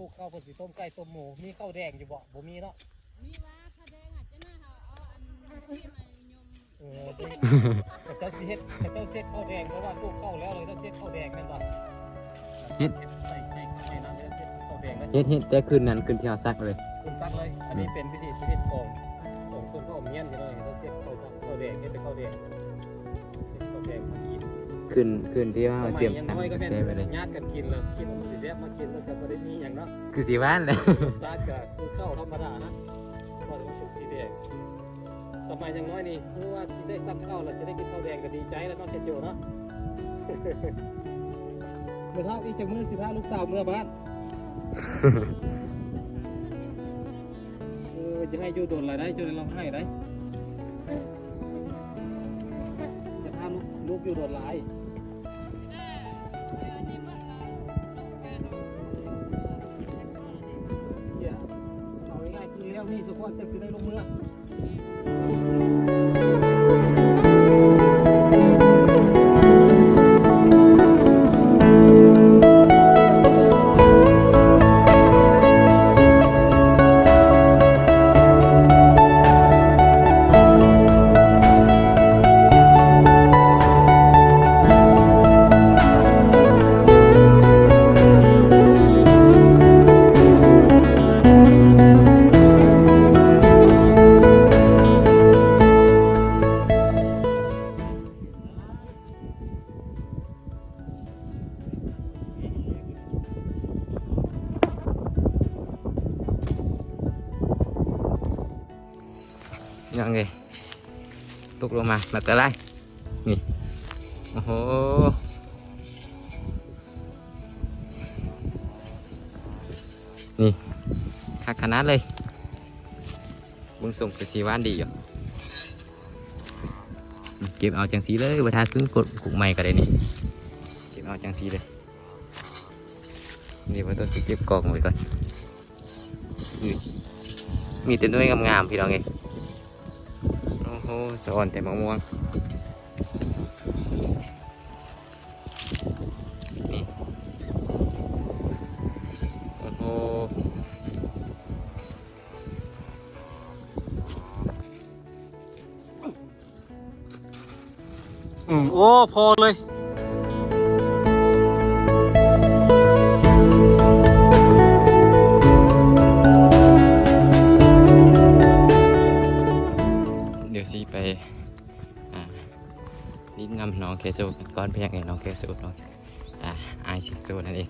ลูกข้าวเพิ่นสิต้มไก่ต้มหมู มีข้าวแดงอยู่บ่บ่มีเนาะมีว่าข้าแดงอาจจะน่าเอาเอาอันที่มายมเออเด้แต่เจ้าสิเฮ็ดแต่เจ้าเฮ็ดข้าวแดงเพราะว่าปลูกข้าวแล้วเลยต้องเฮ็ดข้าวแดงแม่นบ่เฮ็ดใส่ใส่ใส่น้ำเฮ็ดข้าวแดงนะเฮ็ดเฮ็ดแต่คืนนั้นคืนที่เราซักเลยคุณซักเลย อันนี้เป็นวิธีชีวิตของของส่วนพ่อเมียนพี่น้องเขาเฮ็ดข้าวข้าวแดงเฮ็ดเป็นข้าวแดงเฮ็ดข้าวแดง มากินคืนคืนที่ว่าสเรามัเตรียมยังทำน้อยก็กาแม่นแฟไปเลยญาติกันกินเลยคิดว่ามันสิแซ่บมากินแล้วก็บ่ได้มีหยังเนาะคือสีว่านเลยซาดก็คือข้าวธรรมดานะก็จะมาสุกสีแดงสมัยยังน้อยนี่คือว่าสิได้ซักข้าวแล้วจะได้กินข้าวแดงก็ดีใจแล้วเนาะเจโจเนาะเมื่อเท่าอีกจากมือสิพาลูกสาวเมื่อบ้านเออจะให้อยู่โดนอะไรได้จนเราให้ได้จะพาลูกลูกอยู่โดนหลาย วั ตกลงมามาแต่ไรนี่โอ้โหนี่คักขนาดเลยบึงส่งไปสีว่านดีอยู่เก็บเอาจังสีเลยประทาครึ่งกดกุกใหม่ก็ได้นี่เก็บเอาจังสีเลยนี่ว่าตัวสิเก็บกองไว้ก่อนมีแต่ด้วยงามๆพี่น้องเอง โอ้โหสะออนแต่มะม่วงนี่โอ้โหอืมโอ้พอเลย นนำน้องเคโซกันก้อนเพียงไงน้องเคโซน้องสิอ่าไอายสิโซนั่นเอง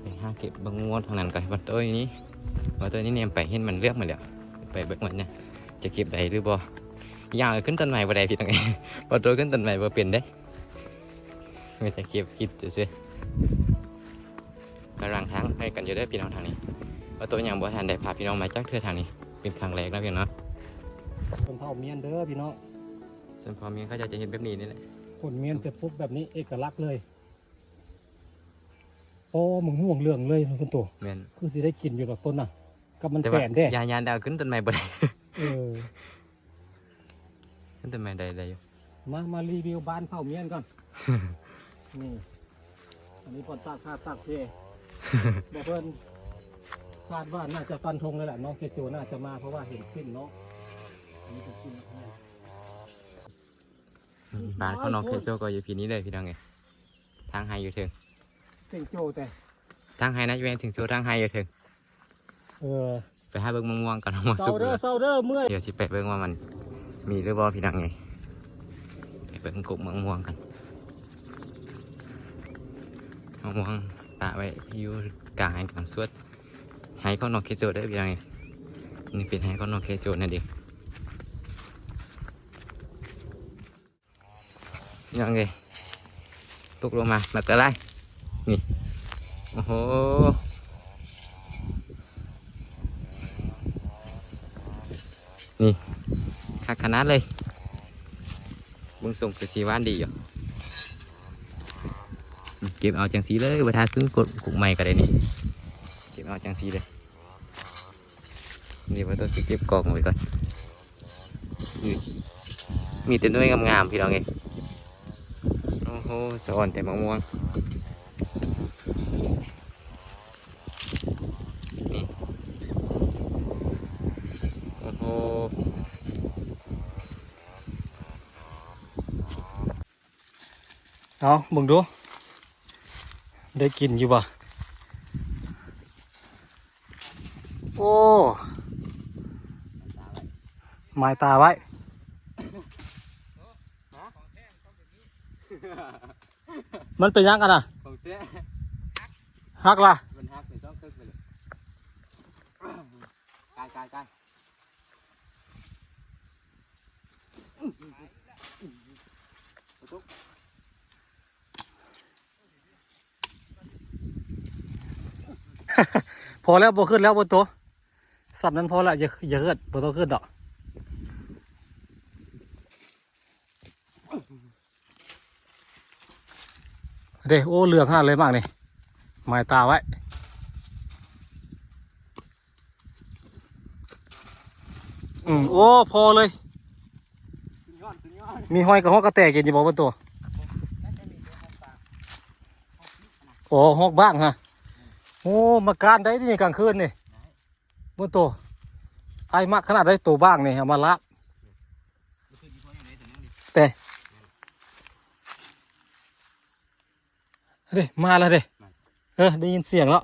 ไปห้าเก็บบางงวดทางนั้นก่อนวันตัวนี้วันตัวนี้เนี่ยไปเห็นมันเลือกมาแล้วไปเบิกมันเนี่ยจะเก็บได้หรือบ่ยาวขึ้นต้นใหม่บ่ได้พี่น้องเอ้ยพอตัวขึ้นต้นใหม่บ่เป็นได้ไม่แต่เก็บคิดจะซื้อกำลังทางให้กันอยู่ได้อพี่น้องทางนี้ว่าตัวอย่างบ่ทันได้พาพี่น้องมาจากเทือทางนี้เป็นครั้งแรกนะพี่น้องเนาะคนเผ่าเมียนเด้อพี่น้องส่วนพอเมียเขาจะจะเห็นแบบนี้นี่แหละ คนเมียนเสร็จปุ๊บแบบนี้เอกลักษณ์เลยโอ้หมึงห่วงเรื่องเลยคุณตัวแม่นคือสิได้กินอยู่ดอกต้นน่ะกับมันแต่แปว่าลนเด้ยายานดาวขึ้นต้นไม้บ่ได้ เออขึ้นต้นไม้ได้ได้อยู่มามารีวิวบ้านเผ่าเมียนก่อน นี่ อันนี้ปอนตากผ้าตากเท บอกเพื่อนคาดว่าน่าจะฟันธงเลยแหละน้องเกโจน่าจะมาเพราะว่าเห็นขึ้นเนาะอันนี้เป็นขึ้นนะ บ้านของน้องเคโซก็อยู่พีนี้เลยพี่น้องไงทางไฮอยู่ถึงเก่งโจแต่ทางไฮนะอยู่แม่นถึงโซทางไฮอยู่ถึงเออไปหาเบิ่งมะม่วงก่อนมะม่วงเซาสุกเดอแล้ร์วเซาเดอร์เมื่อยเดี๋ยวสิไปเบิ่งว่ามัน มีหรือบ่พี่น้องไงไปเบิ่งกลุ่มมะม่วงกันมะม่วงตาไว้อยู่กลางไฮกลางสวดไฮของน้องเคโซได้อพี่น้องไงนี่เป็นไฮของน้องเคโซนั่นเอง ยังไงตกลงมามาแต่ไรนี่โอ้โหนี่คักขนาดเลยเบึงส่งไปสีว่านดีอยู่อืมเก็บเอาจังสีเหสอนแต่มะม่วงนี่โอ้โหเอาบึงดู ได้กินอยู่บ่โอ้ไม้ตาไว้ มันเป็นยังกันอะของเต้ฮักล่ะมันฮักเลยต้องขึ้นไปเลยกายกายกายพอแล้วบ่ขึ้นแล้วบนตัวสับนั้นพอละอย่าอย่าขึ้นบ่ต้องขึ้นดอก เด้โอ้เหลืองขนาดเลยมากนี่หมายตาไว้อืมโอ้พอเลยมีห้อยกับห้อกระแตกินอยู่บ่บนตัวน่าตัวโอ้หอกบ้างฮะโอ้มาการได้นี่กลางคืนนี่บนตัวไอ้มากขนาดได้ตัวบ้างนี่เอามาละมันคืออีพวกอย่างไรตัวนี้ดิแต่ เด้มาแล้วเด้เออได้ยินเสียงแล้ว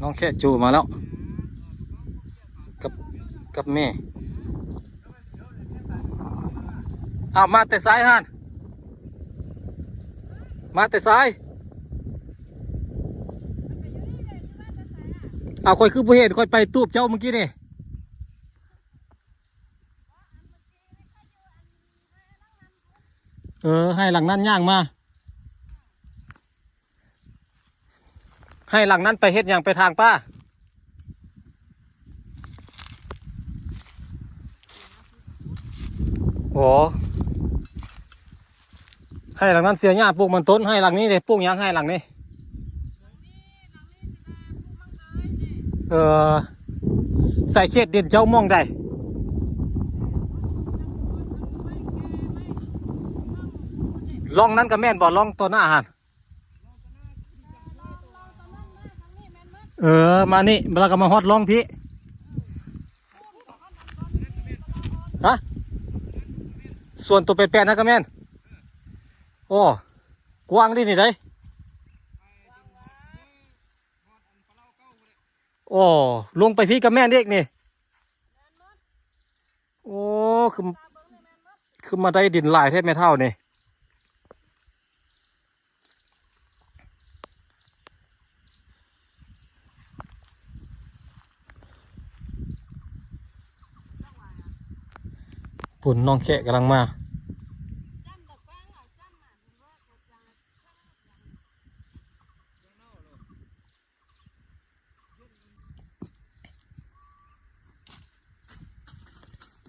น้องแค่จูมาแล้ว กับกับแม่อ้าวมาแต่ซ้ายฮันมาแต่ซ้ายเอาค่อยคือผู้เห็นค่อยไปตูบเจ้าเมื่อกี้นี่ เออ ให้หลังนั้นย่างมา ให้หลังนั้นไปเฮ็ดอย่างไปทางป้า โอ้ให้หลังนั้นเสียหญ้าปลูกมันต้นให้หลังนี้เลยปลูกยังให้หลังนี้ เออใส่เขตเด่นเจ้ามองได้ ลองนั้นก็แม่นบ่ลองตัวหน้าอาหารเออ มานี่แล้วก็มาฮอดลองพี่ฮะส่วนตัวเป็ดๆนะก็แม่นโอ้กว้างดินี่ได้โอ้ลงไปพี่กับแม่นเด็กนี่โอ้คือคือมาได้ดินหลายแทบไม่เท่านี่ ปุ่นน้องแขะกำลังมา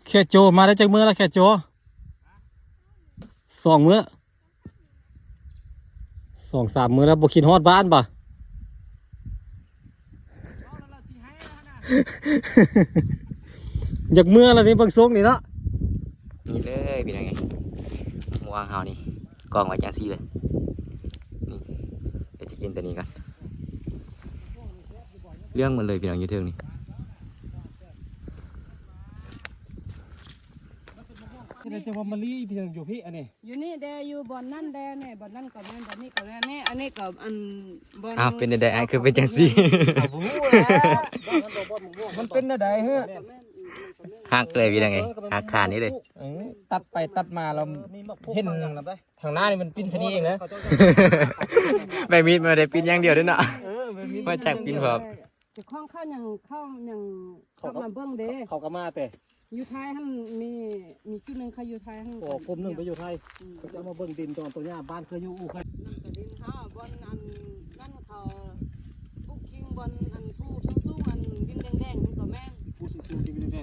แค่โจมาได้จากมือแล้วแค่โจสองมือสองสามมือแล้วบกินฮอดบ้านปะอยากมือแล้วนี่บางทรงนี่เนาะ เลยเป็นยังไงวางเฮานี่กองไว้จังซี่เลยนี่เดี๋ยวจะกินตัวนี้กันเรื่องมันเลยพี่น้องอยูเทิงนี่นี่จะว่ามาลีพี่อยู่พี่อันนี้อยู่นี่แดอยู่บ่อนนั่นแดเนี่ยบ่อนนั่นก็แม่นบ่อนนี้ก็แม่นนี่อันนี้ก็อันบ่อนอ้าวเป็นได้ไอ้คือเป็นจังซี่มันเป็นอะไรเฮ้ย หักเลยพี่น้องไงหักขานี้เลย ตัดไปตัดมาเราเห็นทางหน้านี่มันปิ้นชะนีเองนะใบมีดมาได้ปิ้นอย่างเดียวด้วยเนาะมาจากปิ้นพร้อมจะข้องเข้ายังเข้ายังเข้ามาเบิ่งเด้เขาก็มาแต่อยู่ไทยหั่นมีมีจุดหนึงเขาอยู่ไทยหั่นโอ้กลมหนึ่งไปอยู่ไทยเขาจะมาเบิ่งดินตอนตัวเนี้ยบ้านเคยอยู่อู่เคยนั่นก็ดินเฮาบ่อนอันนั่นเขาปลูกคิงบ่อน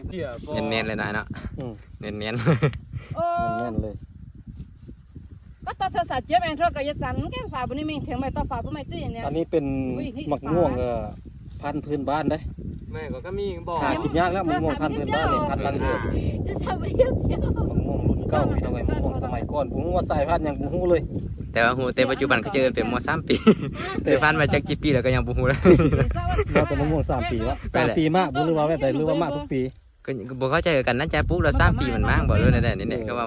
เที่ยเน้นๆเลยนะเนาะอืมเน้นโอ้แน่นๆเลย ก็ตอเธอสาเจ็บเองเธอก็อย่าสั่นแก้มฝาบ่นี่มีถึงไม่ต่อฝาบ่ไม่ตื้อเนี่ย อันนี้เป็นอุ้ยที่มักม่วงเออพันธุ์พื้นบ้านได้แม่ก็ก็มีบอกหากินยากแล้วมักม่วงพันธุ์พื้นบ้านนี่พันธุ์ลังเดือดจะทำเรียบเดียวมักม่วงรุ่นเก่าพี่น้องไอ้มักม่วงสมัยก่อนผมว่าสายพันธุ์หยังผมรู้เลยแต่ว่าฮู้แต่ปัจจุบันเขาเจอเป็นมสามปีแต่ผ่านมาจากกี่ปีแล้วก็ยังบ่ฮู้เลย เราเป็นมะม่วงสามปีวะไปสามแหละปีมากบุหรือว่าแบบใดหรือว่ามากทุกปี ก็ก็บ่เข้าใจกันนะจ๊ะปุ๊กแล้ว3ปีมันมากบ่เลยนั่นแหละนี่แหละก็ว่า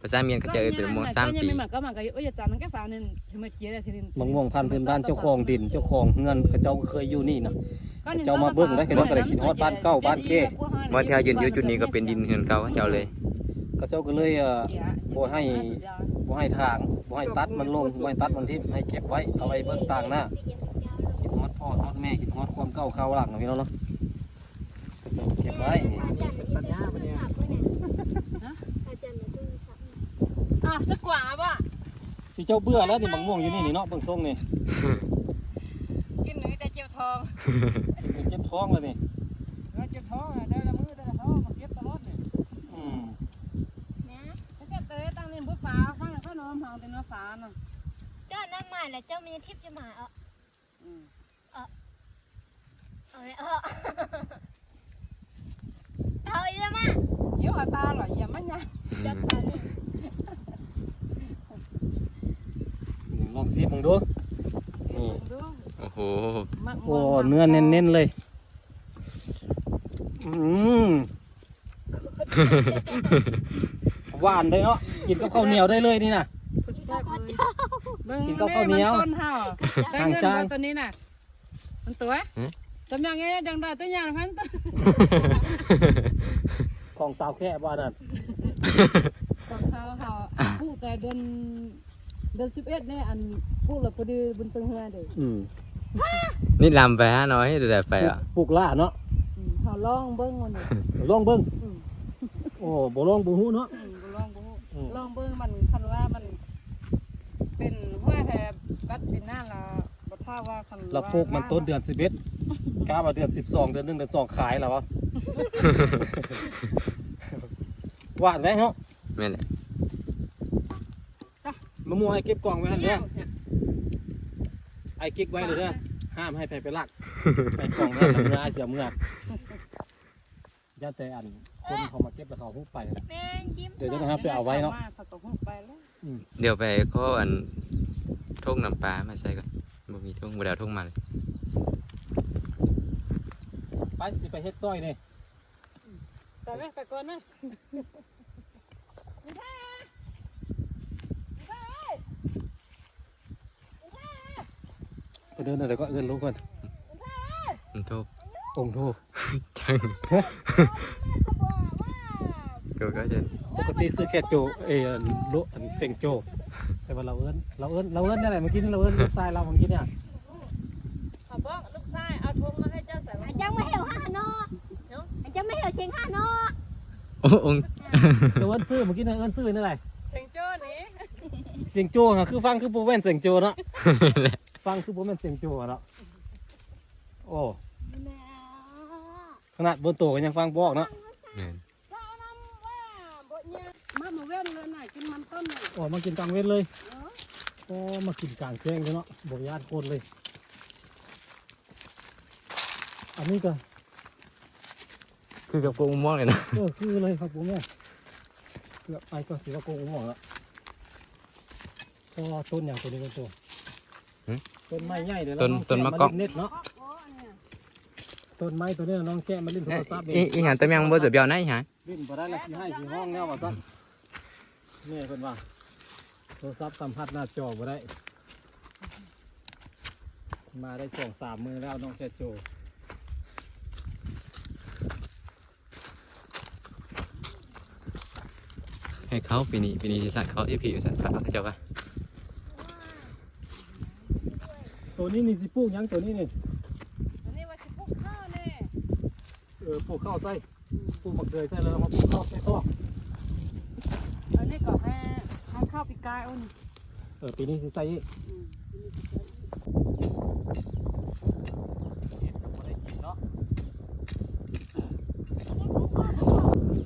ภาษาเมียนเขาเจอเป็นมสามปีมันก็มันก็โอ้ยจานนั้นก็ฝานึงถึงมาเจียได้ทีนึงมะม่วงพันธุ์พื้นบ้านเจ้าของดินเจ้าของเงินเขาเจ้าเคยอยู่นี่นะเจ้ามาเบิ่งได้เขาเจ้าก็ได้คิดฮอดบ้านเก่าบ้านเก้ว่าที่เฮายืนอยู่จุดนี้ก็เป็นดินเฮือนเก่าเขาเจ้าเลยเขาเจ้าก็เลยเอ่อบ่ให้บ่ให้ทางบ่ให้ตัดมันลงบ่ให้ตัดมันทิ่มให้เก็บไว้เอาไว้เบิ่งต่างหน้าคิดฮอดพ่อฮอดแม่คิดฮอดความเก่าข่าวหลังนะพี่น้องเนาะ เขาเจ้าเก็บไว้นี่อะสักกว่าป่ะสิเจ้าเบื่อแล้วนี่มะม่วงอยู่นี่นี่เนาะเบิ่งทรงนี่กินหนูแต่เจียวทองกินเจ็บท้องเลยนี่เจียวทองอะได้ละมือได้ละท้องมาเก็บตลอดเลยอืมถ้าเกิดเตยตั้งเล่นบุฟ้าฟังเขานอนห้องเป็นน้ฟ้าน่ะเจ้านั่งมาแล้วเจ้ามีทิพย์จะมาเอาอืมเอาเลยเออ เอาอีกแล้วมาเดี๋ยวตาหล่อยอย่ามันยังจับตาเนี่ยลองซีมึงดูนี่ดูโอ้โหมักโอ้เนื้อเน้นๆเลยอืมหวานเลยเนาะกินกับข้าวเหนียวได้เลยนี่นะกินกับข้าวเหนียวต้นเฮาใช้ห่างเงินจานมาตัวนี้น่ะมันตัวจำยังไงดังได้ตัวอย่างพันตัว ของสาวแค่บ้านนั่นของเขาเขาพูดแต่เดือนเดือนสิบเอ็ดเนี่ยอันพูดแล้วพอดีบุญตึงเฮือเด็กอืมนี่ลำไปฮะน้อยดูได้ไปอะปลูกล่าเนาะเขาลองเบิ้งวันนี้ลองเบิ้งอืมโอ้บ่ลองบ่ฮู้เนาะอืมบ่ลองบ่ฮู้อืมลองเบิ้งมันคันว่ามัน เป็นห้วยแทบบัดเป็นหน้าละบ่ท่าว่าคันเราปลูกมันต้นเดือน11 กล้าว่าเดือน12เดือน1เดือน2ขายแล้ววะ หวานไหมเนาะแม่นแหละมะม่วงให้เก็บกล่องไว้หั่นเนี่เด้ยอไอ้เก็บไว้เลยเด้อห้ามให้ไปไปลัก ไปกล่องนั้นแล้วเมื่อไอ้เสียเมื่อยันแต่อันคนเขามาเก็บแล้วเขาเพิ่งไปแหละ แม่งยิ้มเดี๋ยวจะนะครับไปเอาไว้เนาะเขาก็ฮู้ไปแล้วเดี๋ยวไปก็อันทุ่งน้ำปลามาใส่ก่อนบ่มีทุ่งบ่ได้เอาทุ่งมาเลย ไปสิไปเฮ็ดซอยนี่ไปไหมไปก่อนไหมไปเดินอะไรก็เอิ้นลูกก่อนมันโทษองค์โทจังก็ก็จะปกติซื้อแค่โจเอยอันโลอันเซ็งโจแต่ว่าเราเอิ้นเราเอิ้นเราเอิ้นนี่แหละเมื่อกี้นี่เราเอิ้นลูกชายเราเมื่อกี้เนี่ย เขาบอกลูกชายเอาทงมาให้เจ้าใส่ไว้ จังไม่เหี่ยวห้าเนาะจั งไม่เหี่ยวเชียงห้าเนาะโอ้องค์เราเอิ้นซื้อเมื่อกี้เนี่ยเอิ้นซื้อนี่แหละเชิงโจ้นี้เสียงโจฮะคือฟังคือโบแม่นเสียงโจเนาะฟังคือโบแม่นเสียงโจอะเนาะโอ้แม่ขนาดบนโตก็ยังฟังบอกเนาะแม่นเรานำว่าบทเนี่ยมาหมูเว้นเลยน่ะกินมันต้นน่ะโอ้มากินกลางเว้นเลยโอ้มากินกลางแจ้งเลยเนาะบญาติโคนเลย อันนี้ก็ คือกับกงม่วงเลยนะเออคือเลยครับผมเนี่ยเกือบไปก็สีว่าโกงหัวแล้วก็ต้นอย่างตัวนี้เป็นตัวต้นไม้ใหญ่เดี๋ยวเราองแกะลิ้เน็ตเนาะโอ้อันเนี่ยต้นไม้ตัวนี้น้องแกะมาเล่นโทรศัพท์อีอีหยังตะยังบ่จะเบียวนะอีหยังเล่นบ่ได้ละสิให้สิห้องแนวว่าซะนี่เพิ่นว่าโทรศัพท์สัมผัสหน้าจอบ่ได้ มาได้สองสามมือแล้วน้องแคโจ ให้เขาปีนี้ปีนี้สิสั่งเขาอีผีสั่งเขาเจ้าว่าตัวนี้นี่สิปลูกหยังตัวนี้นี่อันนี้ว่าสิปลูกข้าวแน่เออปลูกข้าวใส่ปลูกมะเขือใส่แล้วมาปลูกข้าวใส่ตัวอันนี้ก็ให้ให้ข้าวปีกายอุ่นเออปีนี้สิใส่อีกอืมเห็ดก็บ่ได้กินเนาะ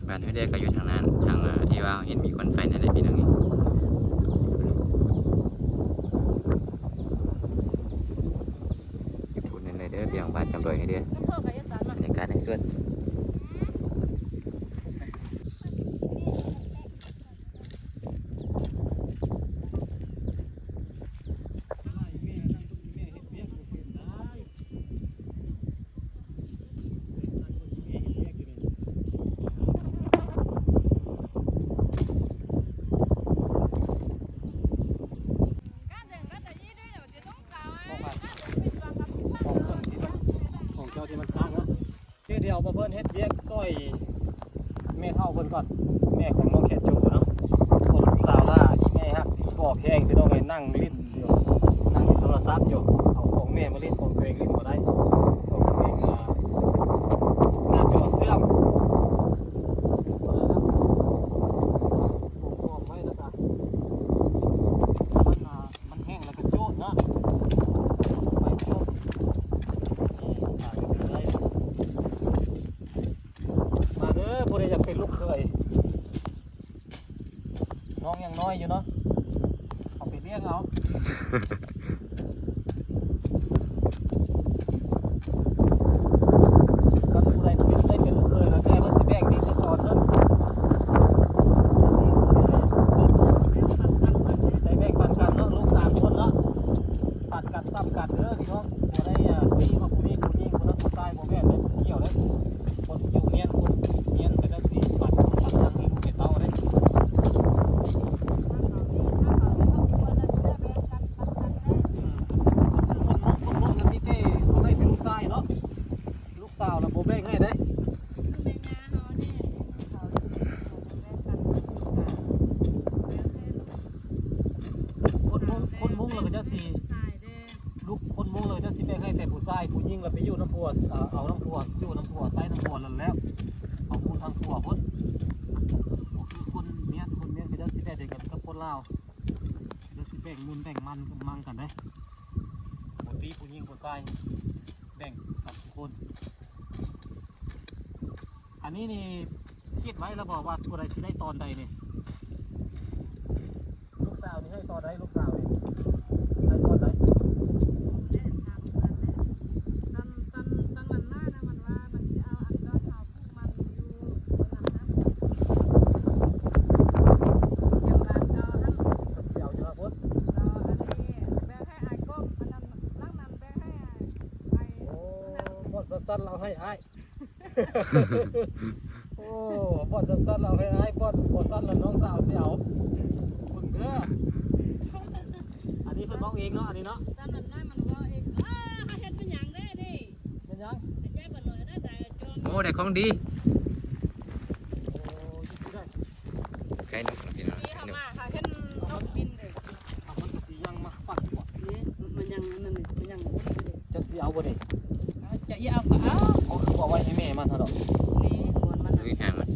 บ้านห้วยเด็กก็อยู่ทางนั้นทางอ่าที่ ว่าเห็นมีควันไฟนั่นแหละพี่น้อง นนี้นี่คิดไว้แล้วบอกว่าผู้ใดสิได้ตอนใดนี่ลูกสาวนี่ให้ตอนใดลูกสาวนี่ได้ตอนใดเดี๋ยวจะมาพูดโอ้บอดสั้นๆเราให้อ้าย โอ้บอดสั้นๆเราให้อ้ายบอดบอดสั้นแล้วน้องสาวเสียวคุณเด้ออันนี้เพิ่นมองเองเนาะอันนี้เนาะเป็นยังโอ้ได้ของดีโอ้ยได้ไข่นกนะพี่น้องไข่นกเอามันก็สิยังมาปัดบ่เจ้าสิเอาบ่นี่จะยาวก็เอา เขาคือบอกไว้ให้แม่มันเถอะดอกนี่บนมันดูหางมัน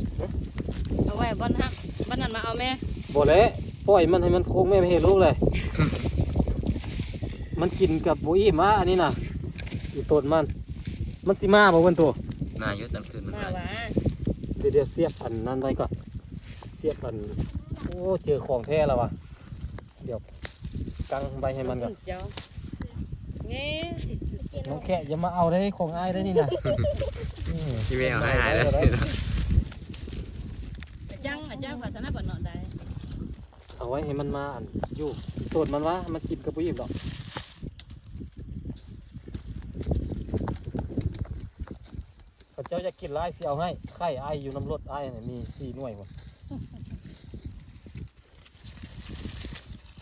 เอาไว้บนฮักบนนั้นมาเอาแม่บ่แล้วปล่อยมันให้มันโค้งแม่ไม่ให้ลูกเลย มันกินกับบุอี้มาอันนี้น่ะอีต้นมัน มันสิมาบ่เพิ่นตัวมาอยู่ตอนคืนมันมาไรว่าเดี๋ยวเดี๋ยวเสียบอันนั้นไว้ก่อนเสียบอันโอ้เจอของแท้แล้ววะเดี๋ยวกังใบให้มันก่อนเจ้านี่ น้องแค่อย่ามาเอาได้ของอ้ายได้นี่นะอืมที่ไม่เอาให้หายแล้วสิเนาะจังอะจังภาษาหน้าบ่เนาะได้เอาไว้ให้มันมาอันอยู่ต้นมันวะมันกินกับบุอี้ดอกข้าเจ้าอยากกินหลายสิเอาให้ไข่อ้ายอยู่น้ำรถอ้ายเนี่ยมีสี่หน่วยหมด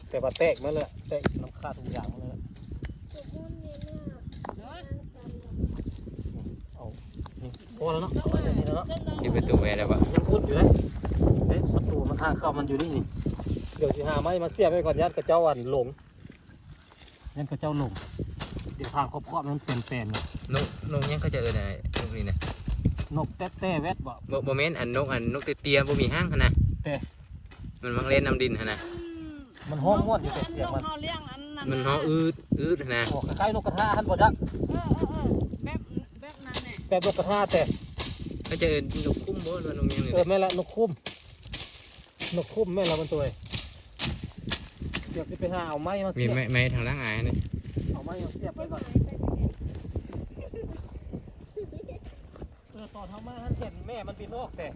แต่ว่าแตกมาเลยแตกน้ำขาดทุกอย่างมาเลย เอานี่พ อแล้วเนาะเอาไว้อย่างนี้แล้วเนาะที่ประตูแอร์ได้ปะยังพูดอยู่เลยเอ๊ะประตูมันทางเข้ามันอยู่นี่นี่เดี๋ยวสิหาไม้มาเสียบไว้ก่อนยัดกระเจ้าอันหลงยันกระเจ้าหลงเดี๋ยวทางครอบครัวมันเป็นแปลนๆเนี่ยนกนกยังเขาจะเอินอะไรนกนี่นะนกแต๊ะแต้แวดบ่โมโมเมนต์อันนกอันนกเตี้ยๆบ่มีห้างหั่นนะแต่มันมังเล่นน้ำดินหั่นนะมันห้องม่วนอยู่แต่เสียงมันเฮาเลี้ยงอันนั้นมันห้องอืดอืดหั่นนะโอ้คล้ายๆนกกระทาท่านบ่จัก แหละแบบนกกระทาแต่เขาจะเอินนกคุ้มบ่หรือว่านกยังนี่เออแม่ละนกคุ้มนกคุ้มแม่ละมันตัวเองเดี๋ยวสิไปหาเอาไม้มามีเสียบไม้ไม้ทางล่างอายนี่เอาไม้มาเสียบไว้ก่อนเออตอนทำมาท่านเห็นแม่มันบินออกแต่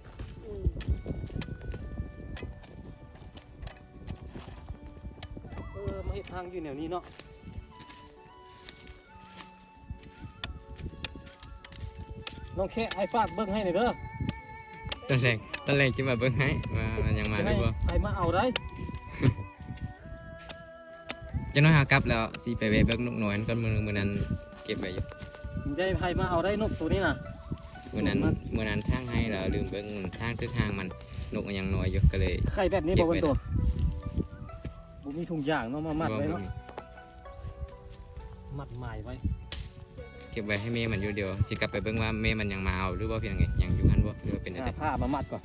เออมาเห็ดทางอยู่แนวนี้เนาะ น้องแค่ไอ้ฝากเบิ้งให้หน่อยเด้อตอนแรกตอนแรกจะมาเบิ่งให้ว่ามันยังมาจะหรืให้อบ่ไอ้มาเอาได้จะน้อยหากลับแล้วสิไปแวะเบิ่งนกน้อยก่อนมื้อนึงมื้อนั้นเก็บไว้อยู่ได้ไผมาเอาได้นกตัวนี้น่ะมื่อนั้นมื่อนั้นทางให้เราลืมเบิ่งทางทึกทางมันนกมันยังน้อยอยู่ก็เลยไข่แบบนี้เก็บ่บไว้เป็นตัวบ่มีถุงยางเนาะมามัดไว้เนาะมัดหมายไว้เก็บไว้ให้เมย์มันอยู่เดียวสิกลับไปเบิ่งว่าเมย์มันยังมาเอาหรือว่าเพียงไงยังอยู่หันบ่หรือว่าเป็นอะไรหาผ้ามามัดก่อน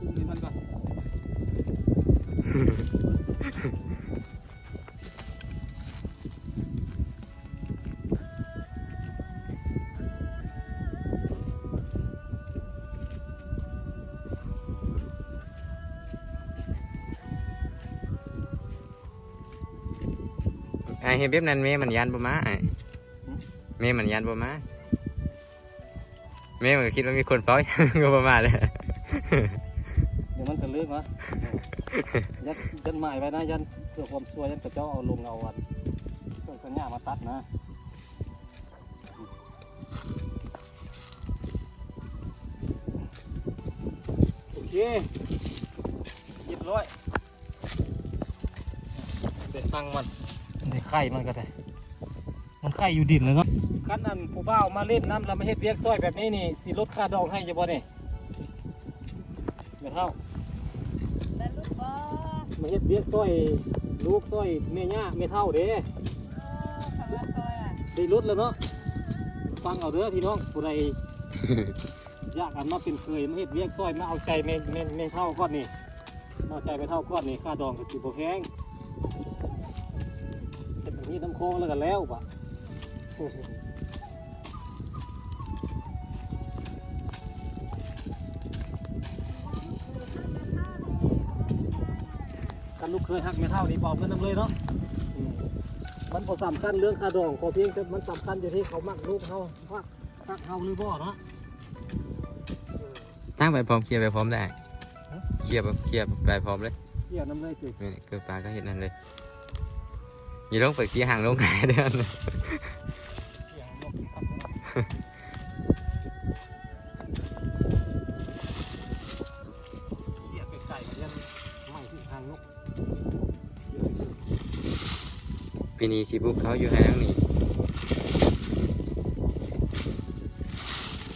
อุ้มให้มันก่อน เฮ็ดแบบนั้นเมย์มันยันบ่มาไอ้เมย์มันยันบ่มาเมย์มันก็คิดว่ามีคนเฝ้าก็บ่มาเลยเดี๋ยวมันจะเลิกนะยัดยันหมายไว้นะยันเพื่อความสวยยันกระเจ้าเอาลงเอาวันเครื่องสัญญามาตัดนะโอเคเรียบร้อยเด็ดตังมัน เด็ดไข่มันก็ได้ มันไข่อยู่ดินเลยเนาะขั้นนั้นผู้บ่าวมาเล่นน้ำแล้วมาเฮ็ดเวียกซอยแบบนี้นี่สิลดค่าดองให้จะบ่เนี่ยเดี๋ยวเท่าแล้วลูกบ่มาเฮ็ดเวียกซอยลูกซอยแม่ย่าแม่เท่าเด้คำว่าซอยอะได้ลดแล้วเนาะฟังเอาเด้อพี่น้องผู้ใดอยากกันมาเป็นเคยมาเฮ็ดเวียกซอยมาเอาใจแม่แม่แม่เท่าก้อนนี่มาเอาใจแม่เท่าก้อนนี่ค่าดองก็สิบ่แพงเฮ็ดแบบ นี้น้ำโค้งแล้วกันแล้วปะกันลูกเคยหักไม่เท่านี่บอกเพื่อนน้ำเลยเนาะอืมมันพอสำคัญเรื่องคาดองขอเพียงแต่มันสำคัญอยู่ที่เขามักลูกเขาว่าหักเขาหรือบ่เนาะตั้งไปพร้อมเคลียร์ไปพร้อมได้เคลียร์แบบเคลียร์ไปพร้อมเลยเกี่ยวน้ำเลยจุนี่เกิดปลาก็เห็นนั่นเลย อย่าลงไปเคลียร์ห่างลงหายเดือนเกี่ยวนกขับเนาะเกี่ยวไก่ๆยันไม่ที่ทางนกเกี่ยวไปเถอะปีนี้สิบุกเขาอยู่ให้ทั้งนี้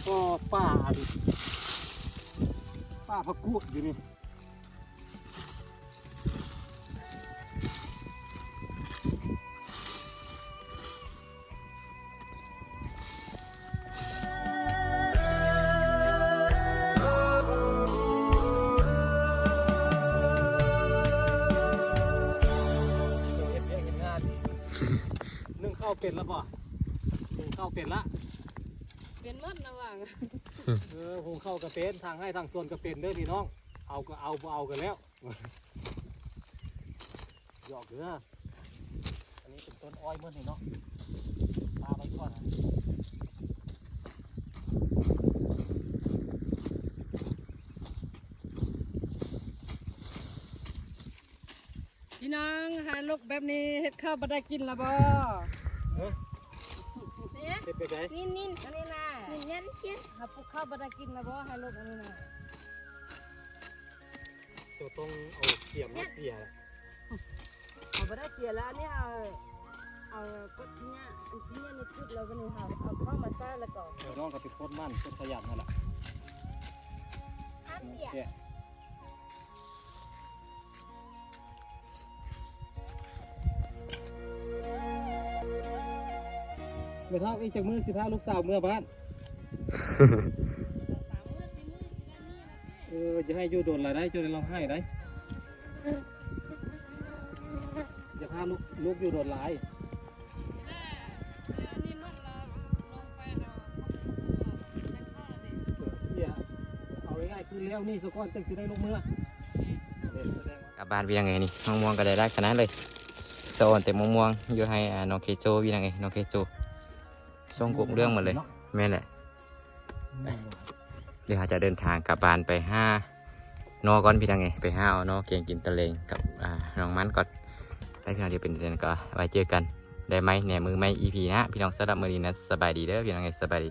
ก็ป้าดิป้าพักกูดอยู่นี่ เป็ดละเป็นมัดระหว่างเออหุงข้าวกระเป็นทางให้ทางส่วนกระเป็นเด้อพี่น้อง เอาก็เอาบ่เอากันแล้วหยอกเด้ออันนี้เป็นต้นอ้อยเมื่อนี่เนาะปลาไปก่อนนะพี่น้องหาลูกแบบนี้เฮ็ดข้าวบ่ได้กินละบ่ เป็ดไปไหนนินนินอันนี้นะนินยันเพี้ยนหาปลูกข้าวบดกินละบ่ให้ลูกอันนี้นะจะต้องเอาเขียมมาเสียเอาบดเสียแล้วอันนี้เอาเอากดเนี่ยอันที่เนี่ยนี่พูดแล้วก็นี่ค่ะเอาข้าวมาใส่แล้วก็เดี๋ยวน้องก็ไปโคตรมั่นโคตรขยันนั่นแหละเปีย ไม่เท่าอีกจากมือสิพาลูกสาวเมื่อบ้านเออจะให้อยู่โดนอะไรได้จนเราให้ได้จะพาลูกลูกอยู่โดนหลายเฮียเอาง่ายๆคือแล้วนี่สกอนจังสิได้ลูกเมื่อเด็กแสดงว่ากลับบ้านเป็นยังไงนี่มะม่วงก็ได้ได้ขนาดเลยโซนแต่มะม่วงอยู่ให้อ่าน้องเคโจเป็นยังไงน้องเคโจ ส่งกุเรื่องหมดเลยแม่นแหละเดี๋ยวเราจะเดินทางกลับบ้านไปห้านอก่อนพี่นังไงไปห้าเอานอเกียงกินตะเลงกับอ่าน้องมันก่อนไปพี่น้องเดี๋ยวเป็นเดือนก็ไว้เจอกันได้ไหมเนี่ยมือไม่ EP นะพี่น้องสำหรับมือนี้นะสบายดีเด้อพี่น้องไงสบายดี